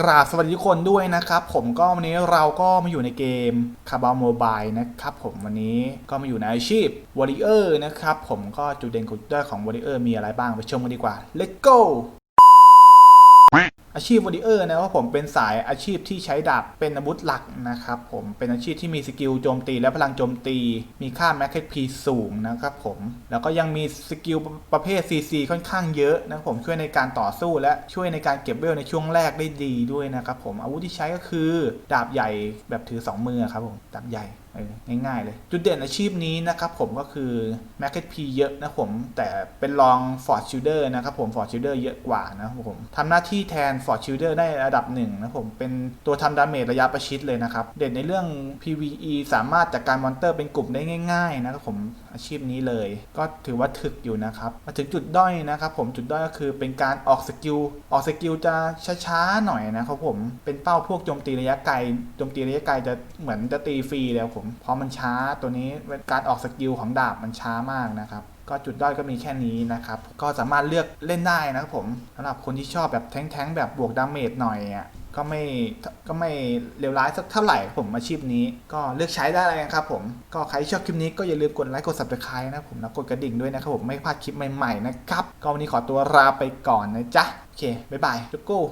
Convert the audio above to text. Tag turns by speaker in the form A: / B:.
A: กราบสวัสดีทุกคนด้วยนะครับ ผมก็วันนี้เราก็มาอยู่ในเกมคาบาโมบายนะครับผมวันนี้ก็มาอยู่ในอาชีพวอริเออร์นะครับ ผมก็จุดเด่นจุดด้อยของวอริเออร์มีอะไรบ้างไปชมกันดีกว่า let's go อาชีพวอริเออร์นะครับผมเป็นสายอาชีพที่ใช้ดาบเป็นอาวุธหลักนะครับผมเป็นอาชีพที่มีสกิลโจมตีและพลังโจมตี มีค่าแมคเคพีสูงนะครับผมแล้วก็ยังมีสกิลประเภท CC ค่อนข้างเยอะนะครับผมช่วยในการต่อสู้และช่วยในการเก็บเวลในช่วงแรกได้ดีด้วยนะครับผมอาวุธที่ใช้ก็คือดาบใหญ่แบบถือ 2 มือครับผมดาบใหญ่ง่ายๆเลย จุดเด่นอาชีพนี้นะครับผมก็คือ m a r k e t P เยอะนะผม แต่เป็นรอง Ford Shielder นะครับผม Ford Shielder เยอะกว่านะครับผมทำหน้าที่แทน for Shielder ได้ระดับหนึ่งนะผม เป็นตัวทำดาเมจระยะประชิดเลยนะครับ เด่นในเรื่อง PVE สามารถจัดการมอนเตอร์เป็นกลุ่มได้ง่าย ๆ นะครับผมอาชีพนี้เลย ก็ถือว่าถึกอยู่นะครับ มาถึงจุดด้อยนะครับผมจุดด้อยก็คือเป็นการออกสกิลออกสกิลจะช้าๆหน่อยนะครับผมเป็นเป้าพวกโจมตีระยะไกลโจมตีระยะไกลจะเหมือนจะตีฟรีแล้วผมเพราะมันช้าตัวนี้การออกสกิลของดาบมันช้ามากนะครับ ก็จุดด้อยก็มีแค่นี้นะครับ ก็สามารถเลือกเล่นได้นะครับผมสำหรับคนที่ชอบแบบแท้งๆแบบบวกดาเมจหน่อยอะก็ไม่ก็ไม่เลวร้ายสักเท่าไหร่ผมอาชีพนี้ ก็เลือกใช้ได้เลยนะครับผมก็ใครชอบคลิปนี้ก็อย่าลืมกดไลค์กด subscribe นะครับผมแล้วกดกระดิ่งด้วยนะครับผมไม่พลาดคลิปใหม่ๆนะครับ ก็วันนี้ขอตัวลาไปก่อนนะจ๊ะ โอเค บ๊ายบายจุ๊กกู้